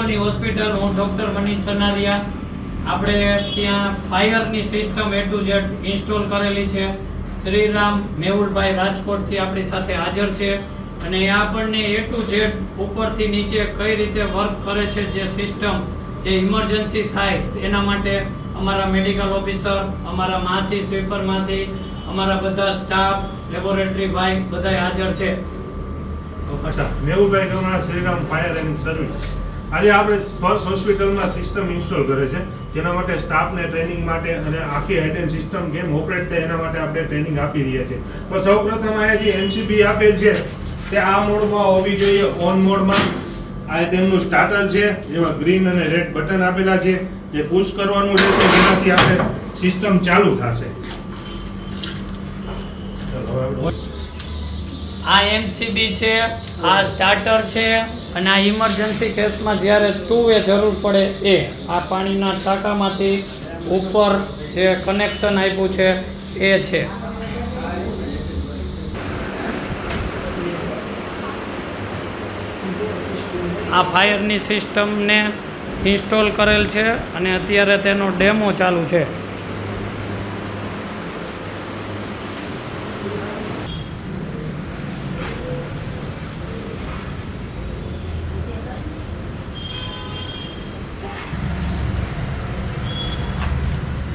ઉપરની હોસ્પિટલ, હું ડૉક્ટર મનીષ સનારિયા. આપણે ત્યાં ફાયરની system A to Z install કરેલી છે. શ્રીરામ મેહુલભાઈ રાજકોટથી આપણી સાથે હાજર છે. અને એ આપણને એ ટુ ઝેડ ઉપરથી નીચે કઈ રીતે વર્ક કરે છે, જે સિસ્ટમ, જે ઇમરજન્સી થાય, એના માટે અમારા મેડિકલ ઓફિસર, અમારા માસી, સ્વીપર માસી, અમારા બધા સ્ટાફ, લેબોરેટરી ભાઈ બધા હાજર છે. Mehulbhai Gamana Shriram fire and service. આજે આપણે સ્પર્શ હોસ્પિટલમાં સિસ્ટમ ઇન્સ્ટોલ કરે છે, જેના માટે સ્ટાફને ટ્રેનિંગ માટે અને આખી હેડેન સિસ્ટમ કેમ ઓપરેટ થાય એના માટે આપણે ટ્રેનિંગ આપી રહ્યા છીએ. તો સૌપ્રથમ અહીંયા જે એમસીબી આપેલ છે, તે આ મોડમાં હોવી જોઈએ ઓન મોડમાં. આ તેમનું સ્ટાર્ટર છે, જેમાં ગ્રીન અને રેડ બટન આપેલા છે. જે પુશ કરવાનું રહેશે જેનાથી આપણે સિસ્ટમ ચાલુ થશે. આ એમસીબી છે, આ સ્ટાર્ટર છે અને આ ઇમરજન્સી કેસમાં જ્યારે ટુ વે જરૂર પડે એ, આ પાણીના ટાંકામાંથી ઉપર જે કનેક્શન આપ્યું છે, એ છે. આ ફાયરની સિસ્ટમને ઇન્સ્ટોલ કરેલ છે અને અત્યારે તેનો ડેમો ચાલુ છે.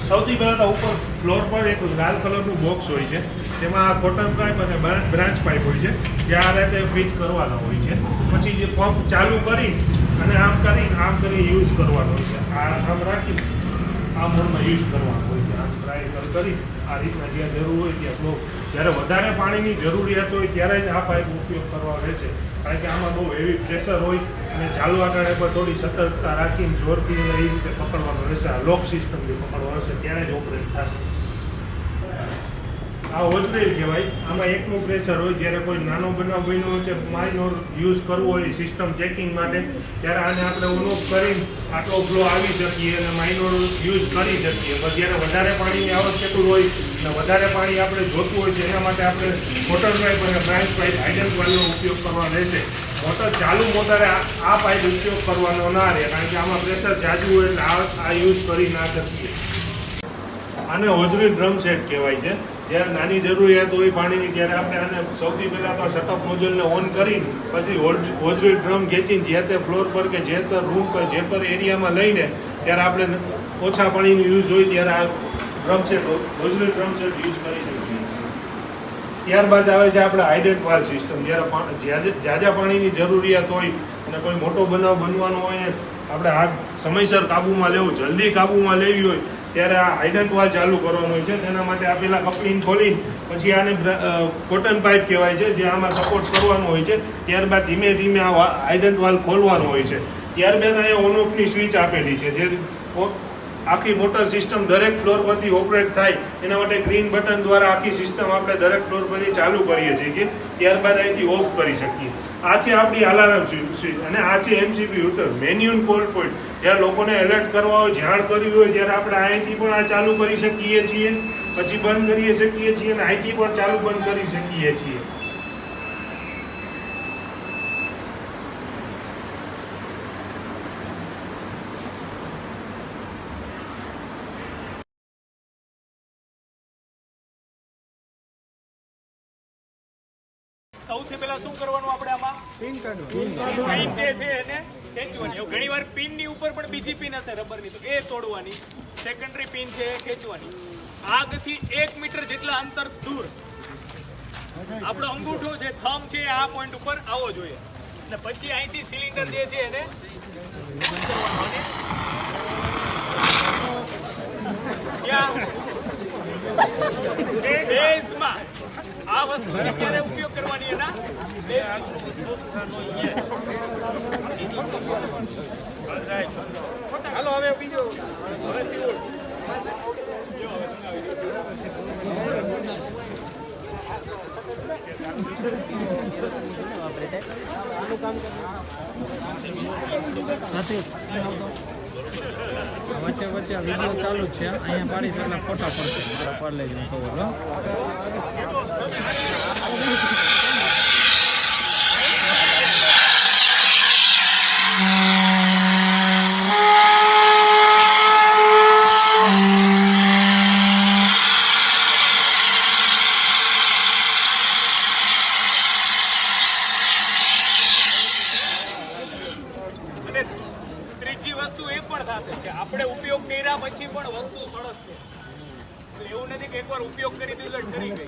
સૌથી પહેલાં તો ઉપર ફ્લોર પર એક લાલ કલરનું બોક્સ હોય છે. તેમાં કોટન પાઇપ અને બ્રાન્ચ પાઇપ હોય છે, જે આ રીતે ફિટ કરવાના હોય છે. પછી જે પંપ ચાલુ કરી અને આમ કરી આમ કરી યુઝ કરવાનો હોય છે. આ આમ રાખી આ મોડમાં યુઝ કરવાનો હોય છે. આમ ટ્રાય કરી આ રીતના જ્યાં જરૂર હોય ત્યાં ફ્લો જ્યારે વધારે પાણીની જરૂરિયાત હોય ત્યારે જ આ પાઇપ ઉપયોગ કરવા રહેશે. કારણ કે આમાં બહુ હેવી પ્રેશર હોય અને ચાલવા ટાણે પર થોડી સતર્કતા રાખીને જોરથી એ રીતે પકડવાનું રહેશે. આ લોક સિસ્ટમ જે પકડવાનું રહેશે, ત્યારે જ ઓપરેટ થશે. આ હોજરેલ કહેવાય આમાં એકનું પ્રેશર હોય, જ્યારે કોઈ નાનો બનાવ બન્યો હોય કે માઇનોર યુઝ કરવો હોય સિસ્ટમ ચેકિંગ માટે, ત્યારે આને આપણે ઓન કરીને આટલો ફ્લો આવી શકીએ અને માઇનોર યુઝ કરી શકીએ. પણ જ્યારે વધારે પાણીની આવશ્યક હોય, અને વધારે પાણી આપણે જોતું હોય, તેના માટે આપણે મોટર પાઇપ અને બ્રાન્ચ પાઇપ હાઇડ્રન્ટ પાઇપનો ઉપયોગ કરવા રહેશે. મોટર ચાલુ મોટરે આ પાઇપ ઉપયોગ કરવાનો ના રહે, કારણ કે આમાં પ્રેશર જાજુ હોય, એટલે આ યુઝ કરી ના શકીએ. આને હોજરી ડ્રમ સેટ કહેવાય છે. જ્યારે નાની જરૂરિયાત હોય પાણીની, ત્યારે આપણે આને સૌથી પહેલાં તો શટઅપ મોજલને ઓન કરી પછી હોજરી ડ્રમ ખેંચીને જે તે ફ્લોર પર કે જે તે રૂમ પર, જે પર એરિયામાં લઈને ત્યારે આપણે ઓછા પાણીનો યુઝ હોય ત્યારે આ drum set hose reel drum set use કરી શકીએ ત્યારબાદ આવે છે આપણે હાઇડ્રેટ વાલ સિસ્ટમ જ્યારે ઝાઝા પાણીની જરૂરિયાત હોય અને કોઈ મોટો બનાવ બનવાનો હોય ને, આપણે આ સમયસર કાબૂમાં લેવું, જલ્દી કાબૂમાં લેવી હોય ત્યારે આ હાઇડ્રન્ટ વાલ ચાલુ કરવાનું હોય છે તેના માટે આ પેલા કપલિંગ ખોલી પછી આને કોટન પાઇપ કહેવાય છે, જે આમાં સપોર્ટ કરવાનો હોય છે. ત્યારબાદ ધીમે ધીમે આ હાઇડ્રન્ટ વાલ ખોલવાનો હોય છે. ત્યારબાદ અહીંયા ઓન ઓફની સ્વિચ આપેલી છે, જે આખી મોટર સિસ્ટમ દરેક ફ્લોર પરથી ઓપરેટ થાય. એના માટે ગ્રીન બટન દ્વારા આખી સિસ્ટમ આપણે દરેક ફ્લોર પરથી ચાલુ કરીએ છીએ ત્યારબાદ અહીંથી ઓફ કરી શકીએ. આ છે આપણી અલાર્મ સ્વિચ અને આ છે એમસીપી યુટર મેન્યુઅલ કોલ પોઈન્ટ જ્યારે લોકોને એલર્ટ કરવા હોય, જાણ કરવી હોય, ત્યારે આપણે અહીંથી પણ આ ચાલુ કરી શકીએ છીએ. પછી બંધ કરી શકીએ છીએ અને અહીંથી પણ ચાલુ બંધ કરી શકીએ છીએ. સૌથી પહેલા શું કરવાનું આપણે આમાં? પિન જે છે એને ખેંચવાની. ઘણી વાર પિનની ઉપર પણ બીજી પિન હશે રબરની. તો એ તોડવાની. સેકન્ડરી પિન છે એ ખેંચવાની. આગથી એક મીટર જેટલા અંતર દૂર. આપણો અંગૂઠો છે થમ છે આ પોઈન્ટ ઉપર આવવો જોઈએ. અને પછી અહીંથી સિલિન્ડર જે છે એને આ વસ્તુ ક્યારે ઉપયોગ કરવાની એના બેઝમાં Yes. હાલો હવે. વચ્ચે વચ્ચે વીડિયો ચાલુ છે અહીંયા પાડીશ એટલે ફોટા પડશે મારા પર લઈ જઈને ખબર હો આ બીજી વસ્તુ એ પણ થશે કે આપણે ઉપયોગ કર્યા પછી પણ વસ્તુ સળગશે એવું એકવાર ઉપયોગ કરી દીધો એટલે ગઈ.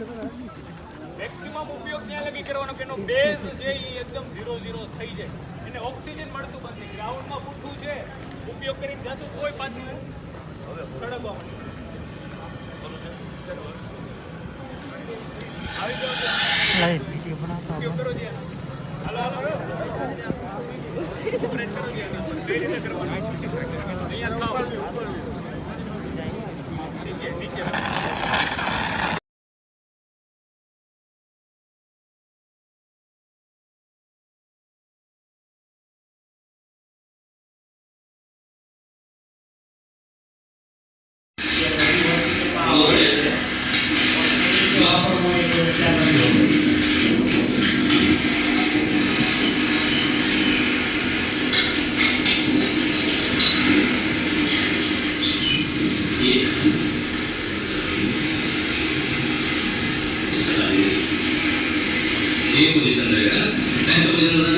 મેક્સિમમ ઉપયોગ ત્યાં લગી કરવાનો કે એનો બેઝ જે એ એકદમ ઝીરો ઝીરો થઈ જાય. એને ઓક્સિજન મળતું બંધ નહીં. ગ્રાઉન્ડમાં પૂઠું છે. ઉપયોગ કરીને જશું કોઈ પાછું. સળગવા માટે આવી જાઓ હાલો હાલો ઓપરેટ કરો જે કઈ રીતે કરવાનું અહીંયા થાવ નીચે નીચે ఏ పొజిషన్ దగ్గర నైన్త్ పొజిషన్